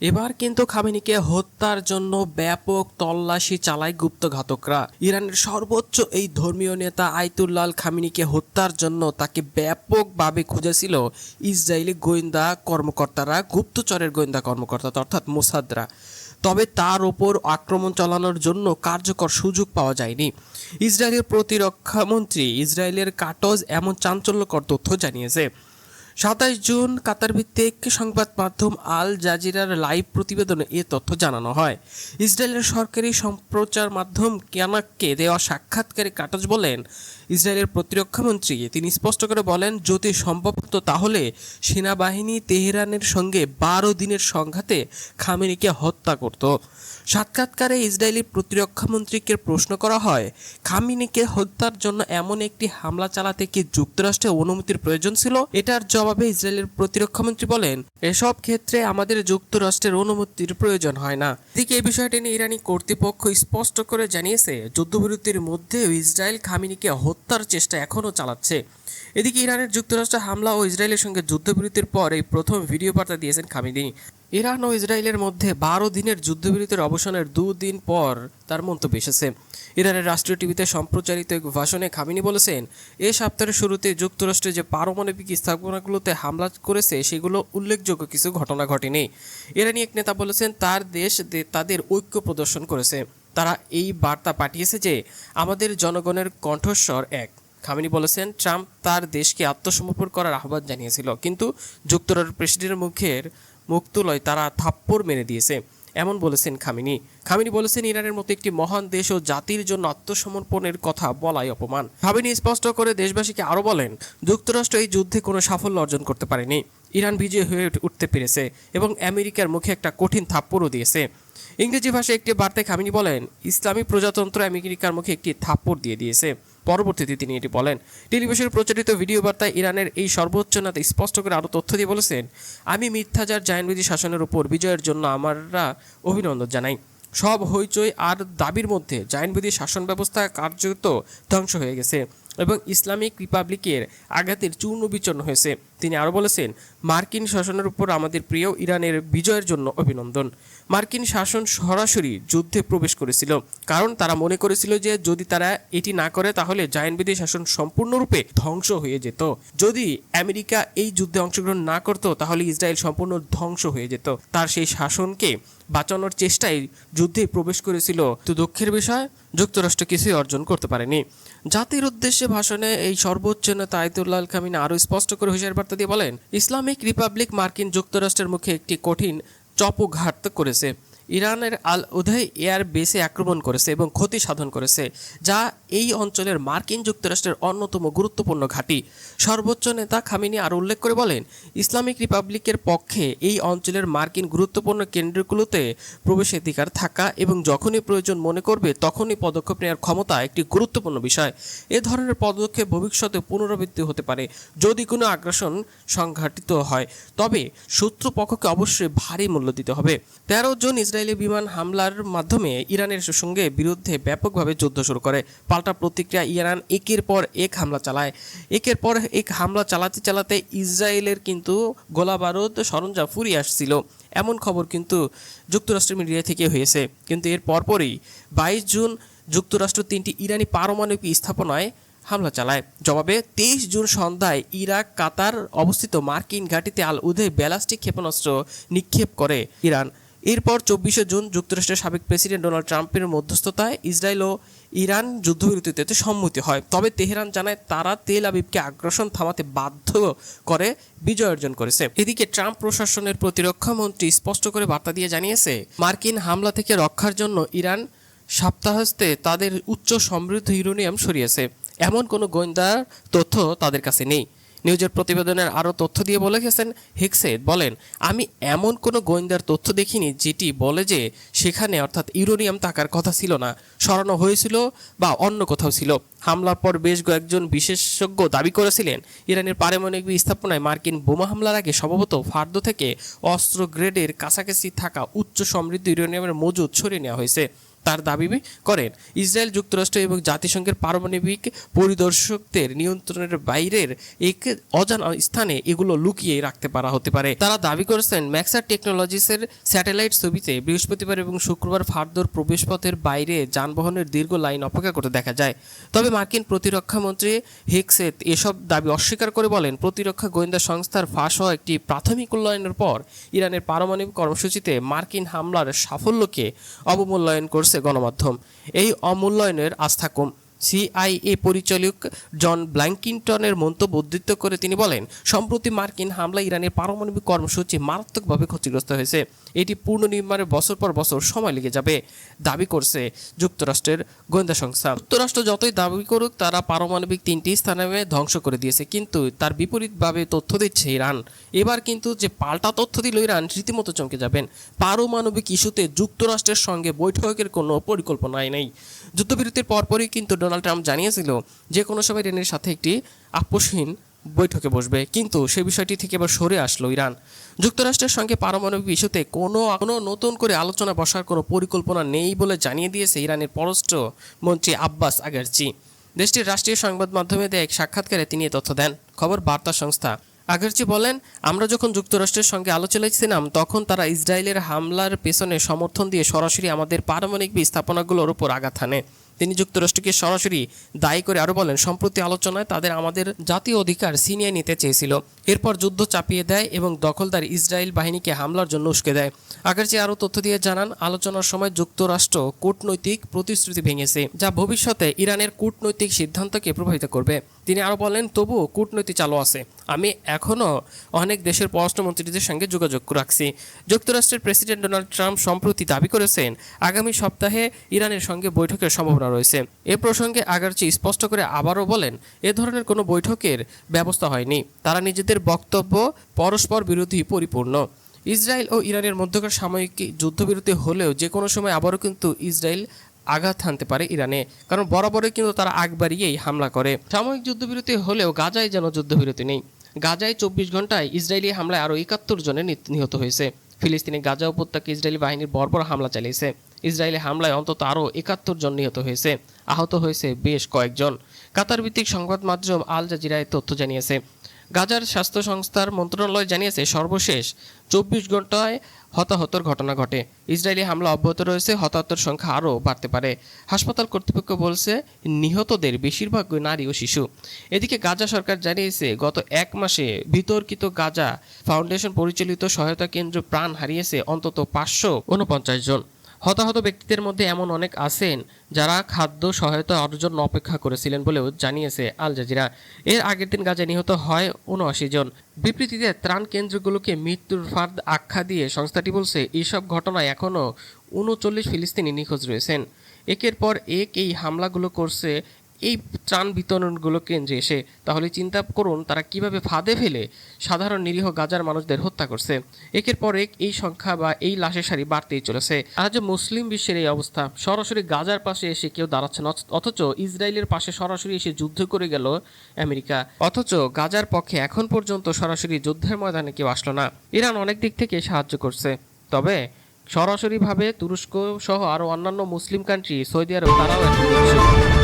এবার কিন্তু খামেনিকে হত্যার জন্য ব্যাপক তল্লাশি চালায় গুপ্তঘাতকরা ইরানের সর্বোচ্চ এই ধর্মীয় নেতা আইতুল্লাল খামিনিকে হত্যার জন্য তাকে ব্যাপকভাবে খুঁজেছিল ইসরায়েলি গোয়েন্দা কর্মকর্তারা, গুপ্তচরের গোয়েন্দা কর্মকর্তা অর্থাৎ মোসাদরা। তবে তার ওপর আক্রমণ চালানোর জন্য কার্যকর সুযোগ পাওয়া যায়নি। ইসরায়েলের প্রতিরক্ষা মন্ত্রী ইসরায়েলের কাটজ এমন চাঞ্চল্যকর তথ্য জানিয়েছে। সাতাশ জুন কাতার ভিত্তিক সংবাদ মাধ্যম আল জাজিরার লাইভ প্রতিবেদনে এ তথ্য জানানো হয়। ইসরায়েলের সরকারি সম্প্রচার মাধ্যম কিয়ানাককে দেওয়া সাক্ষাৎকারে কাটজ বলেন, ইসরায়েলের প্রতিরক্ষামন্ত্রী তিনি স্পষ্ট করে বলেন, যদি সম্ভব হতো তাহলে সেনাবাহিনী তেহরানের সঙ্গে বারো দিনের সংঘাতে খামেনিকে হত্যা করত। সাক্ষাৎকারে ইসরায়েলি প্রতিরক্ষামন্ত্রীকে প্রশ্ন করা হয়, খামিনিকে হত্যার জন্য এমন একটি হামলা চালাতে কি যুক্তরাষ্ট্রের অনুমতির প্রয়োজন ছিল? এটার জবাবে ইসরায়েলের প্রতিরক্ষা মন্ত্রী বলেন, এসব ক্ষেত্রে আমাদের যুক্তরাষ্ট্রের অনুমতির প্রয়োজন হয় না। এদিকে এই বিষয়টি নিয়ে ইরানি কর্তৃপক্ষ স্পষ্ট করে জানিয়েছে, যুদ্ধবিরতির মধ্যেও ইসরায়েল খামিনিকে হত্যার চেষ্টা এখনও চালাচ্ছে। এদিকে ইরানের যুক্তরাষ্ট্র হামলা ও ইসরায়েলের সঙ্গে যুদ্ধবিরতির পর এই প্রথম ভিডিও বার্তা দিয়েছেন খামিনি। ইরান ও ইসরায়েলের মধ্যে বারো দিনের যুদ্ধবিরতির অবসানের দুদিন পর তার মন্তব্য এসেছে। ইরানের রাষ্ট্রীয় টিভিতে সম্প্রচারিত এক ভাষণে খামিনি বলেছেন, এ সপ্তাহের শুরুতে যুক্তরাষ্ট্রে যে পারমাণবিক স্থাপনাগুলোতে হামলা করেছে, সেগুলো উল্লেখযোগ্য কিছু ঘটনা ঘটেনি। ইরানি এক নেতা বলেছেন, তার দেশ তাদের ঐক্য প্রদর্শন করেছে। তারা এই বার্তা পাঠিয়েছে যে, আমাদের জনগণের কণ্ঠস্বর এক। খামিনি বলেছেন, ট্রাম্প তার দেশকে আত্মসমর্পণ করার আহ্বান জানিয়েছিল। কিন্তু যুক্তরাষ্ট্রের প্রেসিডেন্টের মুখের মুখ তুলোয় তারা থাপ্পড় মেরে দিয়েছে। এমন বলেছেন খামিনি। খামিনি বলেছেন, ইরানের মতো একটি মহান দেশ ও জাতির জন্য আত্মসমর্পণের কথা বলাই অপমান। খামিনি স্পষ্ট করে দেশবাসীকে আরও বলেন, যুক্তরাষ্ট্র এই যুদ্ধে কোনো সাফল্য অর্জন করতে পারেনি। ইরান বিজয়ী হয়ে উঠতে পেরেছে এবং আমেরিকার মুখে একটা কঠিন থাপ্পড়ও দিয়েছে। ইংরেজি ভাষায় একটি বার্তায় খামিনি বলেন, ইসলামী প্রজাতন্ত্র আমেরিকার মুখে একটি থাপ্পড় দিয়ে দিয়েছে। পরবর্তীতে তিনি এটি বলেন। টেলিভিশনে প্রচারিত ভিডিও বার্তায় ইরানের এই সর্বোচ্চ নেতা স্পষ্ট করে আরও তথ্য দিয়ে বলেছেন, আমি মিথ্যাচার জায়নবিধি শাসনের উপর বিজয়ের জন্য আমরা অভিনন্দন জানাই। সব হইচই আর দাবির মধ্যে জায়নবিধি শাসন ব্যবস্থা কার্যত ধ্বংস হয়ে গেছে এবং ইসলামিক রিপাবলিকের আঘাতের চূর্ণ বিচূর্ণ হয়েছে। তিনি আরও বলেছেন, মার্কিন শাসনের উপর আমাদের প্রিয় ইরানের বিজয়ের জন্য অভিনন্দন। মার্কিন শাসন সরাসরি যুদ্ধে প্রবেশ করেছিল, কারণ তারা মনে করেছিল যে যদি তারা এটি না করে, তাহলে জায়নবিধি শাসন সম্পূর্ণরূপে ধ্বংস হয়ে যেত। যদি আমেরিকা এই যুদ্ধে অংশগ্রহণ না করত, তাহলে ইসরায়েল সম্পূর্ণ ধ্বংস হয়ে যেত। তার সেই শাসনকে বাঁচানোর চেষ্টায় যুদ্ধে প্রবেশ করেছিল। তো দুঃখের বিষয়, যুক্তরাষ্ট্র কিছুই অর্জন করতে পারেনি। জাতির উদ্দেশ্যে ভাষণে এই সর্বোচ্চ নেতা আয়তুল্লাহ খামিনা আরও স্পষ্ট করে হুঁশিয়ার বার্তা দিয়ে বলেন ইসলামিক রিপাবলিক মার্কিন যুক্তরাষ্ট্রের মুখে একটি কঠিন চপঘাত করেছে। ইরানের আল উদয় এয়ার বেসে আক্রমণ করেছে এবং ক্ষতি সাধন করেছে, যা এই অঞ্চলের মার্কিন যুক্তরাষ্ট্রের অন্যতম গুরুত্বপূর্ণ ঘাঁটি। সর্বোচ্চ নেতা খামিনি আর উল্লেখ করে বলেন, ইসলামিক রিপাবলিকের পক্ষে এই অঞ্চলের মার্কিন গুরুত্বপূর্ণ কেন্দ্রগুলোতে প্রবেশাধিকার থাকা এবং যখনই প্রয়োজন মনে করবে, তখনই পদক্ষেপ নেওয়ার ক্ষমতা একটি গুরুত্বপূর্ণ বিষয়। এ ধরনের পদক্ষেপ ভবিষ্যতে পুনরাবৃত্তি হতে পারে যদি কোনো আগ্রাসন সংঘটিত হয়, তবে শত্রুপক্ষকে অবশ্যই ভারী মূল্য দিতে হবে। তেরো জন ইসরায়েলি বিমান হামলার মাধ্যমে ইরানের সঙ্গে বিরুদ্ধে ব্যাপকভাবে যুদ্ধ শুরু করে। পাল্টা প্রতিক্রিয়া ইরান একের পর এক হামলা চালায়। একের পর এক হামলা চালাতে চালাতে ইসরায়েলের কিন্তু গোলা বারুদ সরঞ্জাম ফুরিয়ে আসছিল। এমন খবর কিন্তু যুক্তরাষ্ট্রের মিডিয়া থেকে হয়েছে। কিন্তু এর পরপরই বাইশ জুন যুক্তরাষ্ট্র তিনটি ইরানি পারমাণবিক স্থাপনায় হামলা চালায়। জবাবে, তেইশ জুন সন্ধ্যায় ইরাক, কাতার অবস্থিত মার্কিন ঘাঁটিতে আল উদয় ব্যালাস্টিক ক্ষেপণাস্ত্র নিক্ষেপ করে ইরান। এরপর চব্বিশে জুন যুক্তরাষ্ট্রের সাবেক প্রেসিডেন্ট ডোনাল্ড ট্রাম্পের মধ্যস্থতায় ইসরায়েল ও ইরান যুদ্ধবিরতিতে সম্মতি হয়। তবে তেহরান জানায় তারা তেল আবিবকে আগ্রাসন থামাতে বাধ্য করে বিজয় অর্জন করেছে। এদিকে ট্রাম্প প্রশাসনের প্রতিরক্ষা মন্ত্রী স্পষ্ট করে বার্তা দিয়ে জানিয়েছে, মার্কিন হামলা থেকে রক্ষার জন্য ইরান সপ্তাহস্তে তাদের উচ্চ সমৃদ্ধ ইউরেনিয়াম সরিয়েছে। এমন কোনো গোয়েন্দার তথ্য তাদের কাছে নেই। নিউজের প্রতিবেদনের আরও তথ্য দিয়ে বলে গেছেন হিক্সেদ বলেন, আমি এমন কোনো গোয়েন্দার তথ্য দেখিনি যেটি বলে যে সেখানে অর্থাৎ ইউরেনিয়াম থাকার কথা ছিল না, সরানো হয়েছিল বা অন্য কোথাও ছিল। হামলার পর বেশ কয়েকজন বিশেষজ্ঞ দাবি করেছিলেন, ইরানের পারমাণবিক স্থাপনায় মার্কিন বোমা হামলার আগে সম্ভবত ফার্দ থেকে অস্ত্র গ্রেডের কাছাকাছি থাকা উচ্চ সমৃদ্ধ ইউরেনিয়ামের মজুদ ছড়িয়ে নেওয়া হয়েছে। তার দাবি করেন। ইসরায়েল যুক্তরাষ্ট্র এবং জাতিসংঘের পারমাণবিক পরিদর্শকদের নিয়ন্ত্রণের বাইরের এক অজানা স্থানে এগুলো লুকিয়ে রাখতে পারা হতে পারে। তারা দাবি করেছেন ম্যাক্সার টেকনোলজিসের স্যাটেলাইট ছবিতে বৃহস্পতিবার এবং শুক্রবার ফারদোর প্রবেশপথের বাইরে যানবাহনের দীর্ঘ লাইন অপেক্ষা করতে দেখা যায়। তবে মার্কিন প্রতিরক্ষা মন্ত্রী হিক্সেত এসব দাবি অস্বীকার করে বলেন, প্রতিরক্ষা গোয়েন্দা সংস্থার ফাঁস হওয়া একটি প্রাথমিক উন্নয়নের পর ইরানের পারমাণবিক কর্মসূচিতে মার্কিন হামলার সাফল্যকে অবমূল্যায়ন করছে গণমাধ্যম। এই অমূল্যায়নের আস্থা কম। সিআইএ পরিচালক জন ব্ল্যাঙ্কিংটনের মন্তব্য উদ্ধৃত করে তিনি বলেন, সম্প্রতি মার্কিন হামলা ইরানের পারমাণবিক কর্মসূচি মারাত্মকভাবে ক্ষতিগ্রস্ত হয়েছে। এটি পুনর্নির্মাণে বছর পর বছর সময় লেগে যাবে, দাবি করছে যুক্তরাষ্ট্রের গোয়েন্দা সংস্থা। যুক্তরাষ্ট্র যতই দাবি করুক, তারা পারমাণবিক তিনটি স্থানে ধ্বংস করে দিয়েছে, কিন্তু তার বিপরীতভাবে তথ্য দিচ্ছে ইরান। এবার কিন্তু যে পাল্টা তথ্য দিল ইরান, রীতিমতো চমকে যাবেন। পারমাণবিক ইস্যুতে যুক্তরাষ্ট্রের সঙ্গে বৈঠকের কোনো পরিকল্পনাই নেই। যুদ্ধবিরতির পরপরই কিন্তু ডোনাল্ড ট্রাম্প জানিয়েছিল, যে কোনো সময় ইরানের সাথে একটি আপোষহীন বৈঠকে বসবে। কিন্তু সে বিষয়টি থেকে এবার সরে আসলো ইরান। যুক্তরাষ্ট্রের সঙ্গে পারমাণবিক ইস্যুতে কোনো কোনো নতুন করে আলোচনা বসার কোনো পরিকল্পনা নেই বলে জানিয়ে দিয়েছে ইরানের পররাষ্ট্র মন্ত্রী আব্বাস আগারচি। দেশটির রাষ্ট্রীয় সংবাদ মাধ্যমে দেয় এক সাক্ষাৎকারে তিনি তথ্য দেন। খবর বার্তা সংস্থা। আগেরচি বলেন, আমরা যখন যুক্তরাষ্ট্রের সঙ্গে আলোচনায় ছিলাম, তখন তারা ইসরায়েলের হামলার পেছনে সমর্থন দিয়ে সরাসরি আমাদের পারমাণবিক স্থাপনাগুলোর উপর আঘাত হানে। তিনি যুক্তরাষ্ট্রকে সরাসরি দায়ী করে আরও বলেন, সম্প্রতি আলোচনায় তাদের আমাদের জাতীয় অধিকার ছিনিয়ে নিতে চেয়েছিল। এরপর যুদ্ধ চাপিয়ে দেয় এবং দখলদার ইসরায়েল বাহিনীকে হামলার জন্য উস্কে দেয়। আগারচি আরও তথ্য দিয়ে জানান, আলোচনার সময় যুক্তরাষ্ট্র কূটনৈতিক প্রতিশ্রুতি ভেঙেছে, যা ভবিষ্যতে ইরানের কূটনৈতিক সিদ্ধান্তকে প্রভাবিত করবে। তিনি আরও বলেন, তবুও কূটনৈতিক চালু আছে। আমি এখনও অনেক দেশের পররাষ্ট্রমন্ত্রীদের সঙ্গে যোগাযোগ রাখছি। যুক্তরাষ্ট্রের প্রেসিডেন্ট ডোনাল্ড ট্রাম্প সম্প্রতি দাবি করেছেন, আগামী সপ্তাহে ইরানের সঙ্গে বৈঠকের সম্ভাবনা রয়েছে। এ প্রসঙ্গে আগারচি স্পষ্ট করে আবারও বলেন, এ ধরনের কোনো বৈঠকের ব্যবস্থা হয়নি। তারা নিজেদের বক্তব্য পরস্পর বিরোধী পরিপূর্ণ। ইসরায়েল ও ইরানের মধ্যকার সাময়িক যুদ্ধবিরতি হলেও যে কোনো সময় আবারও কিন্তু ইসরায়েল আঘাত হানতে পারে ইরানে, কারণ বরাবরই কিন্তু তারা আগ বাড়িয়েই হামলা করে। সাময়িক যুদ্ধবিরতি হলেও গাজায় যেন যুদ্ধবিরতি নেই। গাজায় চব্বিশ ঘন্টায় ইসরায়েলি হামলায় আরও একাত্তর জনের নিহত হয়েছে। ফিলিস্তিনি গাজা উপত্যকা ইসরায়েলি বাহিনীর বর্বর হামলা চালিয়েছে। ইসরায়েলি হামলায় অন্তত আরও একাত্তর জন নিহত হয়েছে। আহত হয়েছে বেশ কয়েকজন। কাতার ভিত্তিক সংবাদ মাধ্যম আল জাজিরায় তথ্য জানিয়েছে গাজার স্বাস্থ্য সংস্থার মন্ত্রণালয় জানিয়েছে, সর্বশেষ চব্বিশ ঘন্টায় হতাহতর ঘটনা ঘটে। ইসরায়েলি হামলা অব্যাহত রয়েছে, হতাহতর সংখ্যা আরও বাড়তে পারে। হাসপাতাল কর্তৃপক্ষ বলছে, নিহতদের বেশিরভাগ নারী ও শিশু। এদিকে গাজা সরকার জানিয়েছে, গত এক মাসে বিতর্কিত গাজা ফাউন্ডেশন পরিচালিত সহায়তা কেন্দ্র প্রাণ হারিয়েছে অন্তত পাঁচশো উনপঞ্চাশ জন। হতাহত ব্যক্তিদের মধ্যে এমন অনেক আছেন যারা খাদ্য সহায়তা অর্জন অপেক্ষা করেছিলেন বলেও জানিয়েছে আল জাজিরা। এর আগের দিন গাজায় নিহত হয় উনআশি জন। বিবৃতিতে ত্রাণ কেন্দ্রগুলোকে মৃত্যুর ফাঁদ আখ্যা দিয়ে সংস্থাটি বলছে এইসব ঘটনায় এখনও উনচল্লিশ ফিলিস্তিনি নিখোঁজ রয়েছেন। একের পর এক এই হামলাগুলো করছে এই ত্রাণ বিতরণগুলো কেন্দ্রে এসে, তাহলে চিন্তা করুন তারা কীভাবে ফাঁদে ফেলে সাধারণ নিরীহ গাজার মানুষদের হত্যা করছে। একের পর এক এই সংখ্যা বা এই লাশের সারি বাড়তেই চলেছে। আজ মুসলিম বিশ্বের এই অবস্থা, সরাসরি গাজার পাশে এসে কেউ দাঁড়াচ্ছে না অথচ ইসরায়েলের পাশে সরাসরি এসে যুদ্ধ করে গেল আমেরিকা। অথচ গাজার পক্ষে এখন পর্যন্ত সরাসরি যুদ্ধের ময়দানে কেউ আসলো না। ইরান অনেক দিক থেকে সাহায্য করছে। তবে সরাসরিভাবে তুরস্ক সহ আরও অন্যান্য মুসলিম কান্ট্রি সৌদি আরব, তারাও।